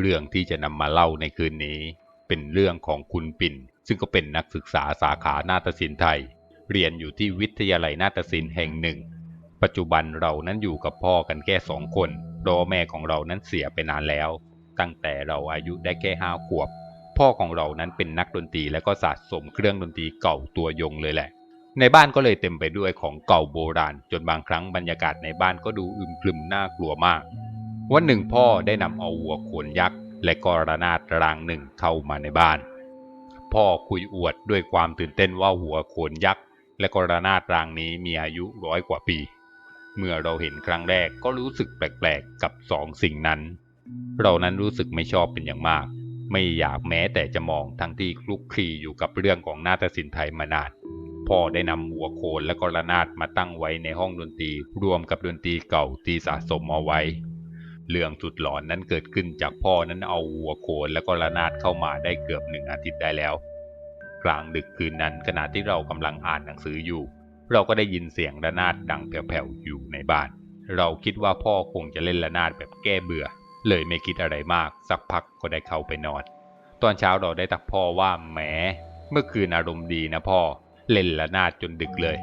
เรื่องที่จะนำมาเล่าในคืนนี้ เป็นเรื่องของคุณปิ่น ซึ่งก็เป็นนักศึกษาสาขานาฏศิลป์ไทย เรียนอยู่ที่วิทยาลัยนาฏศิลป์แห่งหนึ่ง ปัจจุบันเรานั้นอยู่กับพ่อกันแค่สองคนเพราะแม่ของเรานั้นเสียไปนานแล้ว ตั้งแต่เราอายุได้แค่ห้าขวบ พ่อของเรานั้นเป็นนักดนตรีและก็สะสมเครื่องดนตรีเก่าตัวยงเลยแหละในบ้านก็เลยเต็มไปด้วยของเก่าโบราณ จนบางครั้งบรรยากาศในบ้านก็ดูอึมครึมน่ากลัวมาก วันหนึ่งพ่อได้นำเอาวัวโขนยักษ์และกระนาดรางหนึ่งเข้ามาในบ้าน พ่อคุยอวดด้วยความตื่นเต้นว่าหัวโขนยักษ์และกระนาดรางนี้มีอายุร้อยกว่าปี เมื่อเราเห็นครั้งแรกก็รู้สึกแปลกๆกับสองสิ่งนั้น เรานั้นรู้สึกไม่ชอบเป็นอย่างมาก ไม่อยากแม้แต่จะมองทั้งที่คลุกคลีอยู่กับเรื่องของนาฏศิลป์ไทยมานานพ่อได้นำหัวโขนและกระนาดมาตั้งไว้ในห้องดนตรีรวมกับดนตรีเก่าที่สะสมเอาไว้ เรื่องสุดหลอนนั้นเกิดขึ้นจากพ่อนั้นเอาวัวโขนและก็ระนาดเข้ามาได้เกือบหนึ่งอาทิตย์ได้แล้ว กลางดึกคืนนั้นขณะที่เรากำลังอ่านหนังสืออยู่ เราก็ได้ยินเสียงระนาดดังแผ่วๆอยู่ในบ้าน เราคิดว่าพ่อคงจะเล่นระนาดแบบแก้เบื่อ เลยไม่คิดอะไรมาก สักพักก็ได้เข้าไปนอน ตอนเช้าเราได้ตักพ่อว่าแหมเมื่อคืนอารมณ์ดีนะพ่อเล่นระนาดจนดึกเลย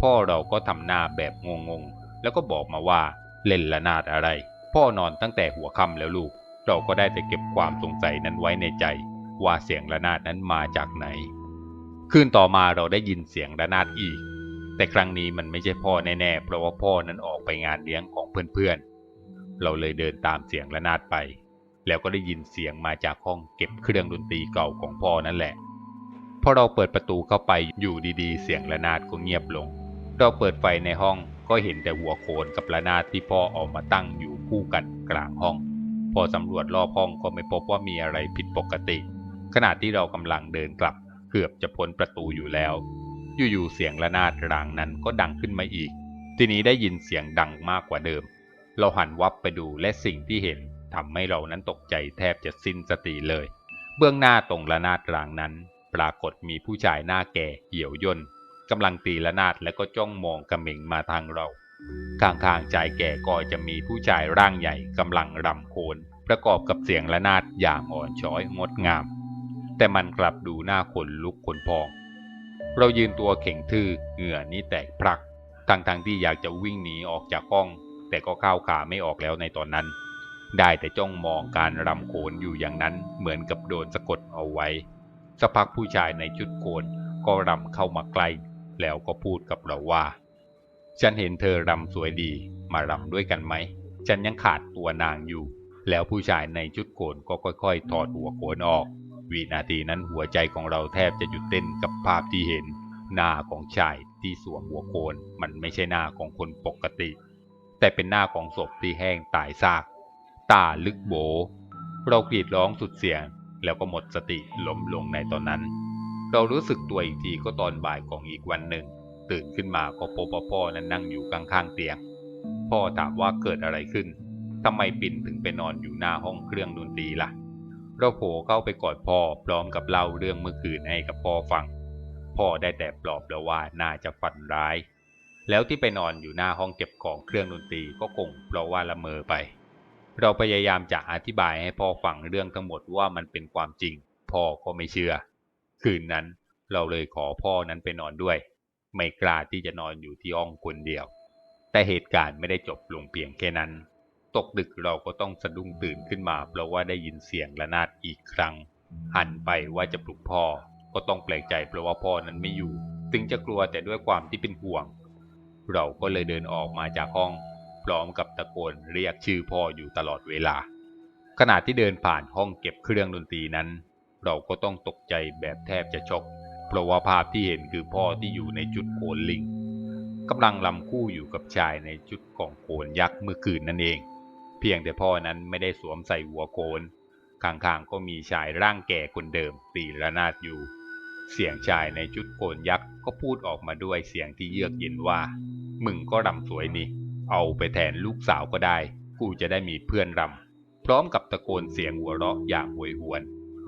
พ่อเราก็ทำหน้าแบบงงๆแล้วก็บอกมาว่าเล่นระนาดอะไร พ่อนอนตั้งแต่หัวค่ำแล้วลูก เราก็ได้แต่เก็บความสงสัยนั้นไว้ในใจ ว่าเสียงระนาดนั้นมาจากไหน คืนต่อมาเราได้ยินเสียงระนาดอีก แต่ครั้งนี้มันไม่ใช่พ่อแน่ๆ เพราะว่าพ่อนั้นออกไปงานเลี้ยงของเพื่อนๆ เราเลยเดินตามเสียงระนาดไป แล้วก็ได้ยินเสียงมาจากห้องเก็บเครื่องดนตรีเก่าของพ่อนั่นแหละ พอเราเปิดประตูเข้าไปอยู่ดีๆ เสียงระนาดก็เงียบลง เราเปิดไฟในห้องก็เห็นแต่หัวโขนกับระนาดที่พ่อเอามาตั้งอยู่ คู่กันกลางห้อง พอสำรวจรอบห้องก็ไม่พบว่ามีอะไรผิดปกติ ขณะที่เรากำลังเดินกลับเกือบจะพ้นประตูอยู่แล้ว อยู่ๆเสียงระนาดรางนั้นก็ดังขึ้นมาอีก ทีนี้ได้ยินเสียงดังมากกว่าเดิม เราหันวับไปดูและสิ่งที่เห็นทำให้เรานั้นตกใจแทบจะสิ้นสติเลย เบื้องหน้าตรงระนาดรางนั้น ปรากฏมีผู้ชายหน้าแก่เหี่ยวย่นกำลังตีระนาดและก็จ้องมองกระเหม่งมาทางเรา ข้างๆชายแก่ก็จะมีผู้ชายร่างใหญ่กำลังรำโคนประกอบกับเสียงระนาดอย่างอ่อนช้อยงดงาม แต่มันกลับดูหน้าขนลุกขนพอง เรายืนตัวเข่งทื่อเหงื่อนี้แตกพรักทั้งๆทที่อยากจะวิ่งหนีออกจากห้อง แต่ก็ก้าวขาไม่ออกแล้วในตอนนั้น ได้แต่จ้องมองการรำโขนอยู่อย่างนั้นเหมือนกับโดนสะกดเอาไว้สักพักผู้ชายในชุดโขนก็รำเข้ามาใกล้แล้วก็พูดกับเราว่า ฉันเห็นเธอรำสวยดีมารำด้วยกันไหม ฉันยังขาดตัวนางอยู่ แล้วผู้ชายในชุดโขนก็ค่อยๆ ถอดหัวโขนออก วินาทีนั้นหัวใจของเราแทบจะหยุดเต้นกับภาพที่เห็น หน้าของชายที่สวมหัวโขนมันไม่ใช่หน้าของคนปกติ แต่เป็นหน้าของศพที่แห้งตายซาก ตาลึกโบ เรากรีดร้องสุดเสียง แล้วก็หมดสติล้มลงในตอนนั้น เรารู้สึกตัวอีกทีก็ตอนบ่ายของอีกวันหนึ่ง ตื่นขึ้นมาก็พบว่าพ่อนั้นนั่งอยู่ข้างๆเตียง พ่อถามว่าเกิดอะไรขึ้นทำไมปิ่นถึงไปนอนอยู่หน้าห้องเครื่องดนตรีล่ะเราโผล่เข้าไปกอดพ่อพร้อมกับเล่าเรื่องเมื่อคืนให้กับพ่อฟัง พ่อได้แต่ปลอบแล้วว่าน่าจะฝันร้าย แล้วที่ไปนอนอยู่หน้าห้องเก็บของเครื่องดนตรีก็คงเพราะว่าละเมอไป เราพยายามจะอธิบายให้พ่อฟังเรื่องทั้งหมดว่ามันเป็นความจริง พ่อก็ไม่เชื่อ คืนนั้นเราเลยขอพ่อนั้นไปนอนด้วย ไม่กล้าที่จะนอนอยู่ที่ห้องคนเดียว แต่เหตุการณ์ไม่ได้จบลงเพียงแค่นั้น ตกดึกเราก็ต้องสะดุ้งตื่นขึ้นมา เพราะว่าได้ยินเสียงระนาดอีกครั้ง หันไปว่าจะปลุกพ่อ ก็ต้องแปลกใจเพราะว่าพ่อนั้นไม่อยู่ถึงจะกลัวแต่ด้วยความที่เป็นห่วง เราก็เลยเดินออกมาจากห้อง พร้อมกับตะโกนเรียกชื่อพ่ออยู่ตลอดเวลา ขณะที่เดินผ่านห้องเก็บเครื่องดนตรีนั้น เราก็ต้องตกใจแบบแทบจะช็อก เพราะว่าภาพที่เห็นคือพ่อที่อยู่ในจุดโขนลิงกำลังลำคู่อยู่กับชายในจุดของโขนยักษ์เมื่อคืนนั่นเอง เพียงแต่พ่อนั้นไม่ได้สวมใส่หัวโขนข้างๆก็มีชายร่างแก่คนเดิมตีระนาดอยู่ เสียงชายในชุดโขนยักษ์ก็พูดออกมาด้วยเสียงที่เยือกเย็นว่า มึงก็รำสวยนี่ เอาไปแทนลูกสาวก็ได้ กูจะได้มีเพื่อนรำพร้อมกับตะโกนเสียงหัวเราะอย่างหวยหวน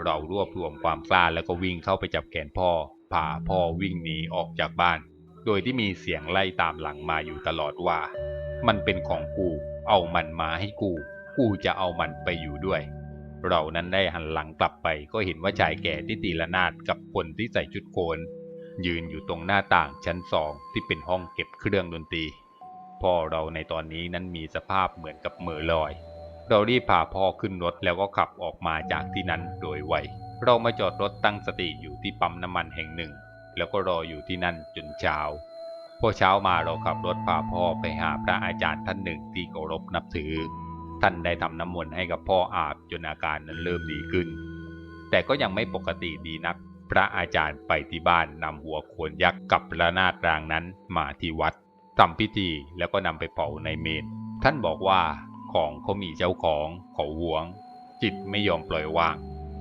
เรารวบรวมความกล้าแล้วก็วิ่งเข้าไปจับแขนพ่อพาพ่อวิ่งหนีออกจากบ้าน โดยที่มีเสียงไล่ตามหลังมาอยู่ตลอดว่า มันเป็นของกู เอามันมาให้กู กูจะเอามันไปอยู่ด้วย เรานั้นได้หันหลังกลับไปก็เห็นว่าชายแก่ที่ตีละนาดกับคนที่ใส่ชุดโกนยืนอยู่ตรงหน้าต่างชั้นสองที่เป็นห้องเก็บเครื่องดนตรี พ่อเราในตอนนี้นั้นมีสภาพเหมือนกับเมือลอย เรารีบพาพ่อขึ้นรถแล้วก็ขับออกมาจากที่นั้นโดยไว เรามาจอดรถตั้งสติอยู่ที่ปั๊มน้ำมันแห่งหนึ่ง แล้วก็รออยู่ที่นั่นจนเช้า พอเช้ามาเราขับรถพาพ่อไปหาพระอาจารย์ท่านหนึ่งที่เคารพนับถือ ท่านได้ทำน้ำมนต์ให้กับพ่ออาบจนอาการนั้นเริ่มดีขึ้น แต่ก็ยังไม่ปกติดีนัก พระอาจารย์ไปที่บ้านนำหัวโขนยักษ์กับระนาดรางนั้นมาที่วัดทำพิธีแล้วก็นำไปเผาในเมน ท่านบอกว่า ของเขามีเจ้าของเขาหวง จิตไม่ยอมปล่อยวาง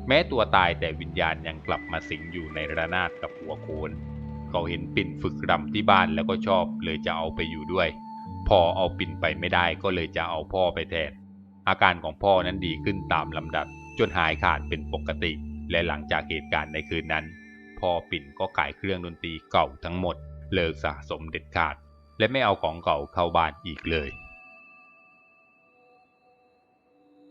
แม้ตัวตายแต่วิญญาณยังกลับมาสิงอยู่ในระนาดกับหัวโขนเขาเห็นปิ่นฝึกรำที่บ้านแล้วก็ชอบเลยจะเอาไปอยู่ด้วย พอเอาปิ่นไปไม่ได้ก็เลยจะเอาพ่อไปแทน อาการของพ่อนั้นดีขึ้นตามลำดับ จนหายขาดเป็นปกติ และหลังจากเหตุการณ์ในคืนนั้น พ่อปิ่นก็ขายเครื่องดนตรีเก่าทั้งหมด เลิกสะสมเด็ดขาด และไม่เอาของเก่าเข้าบ้านอีกเลย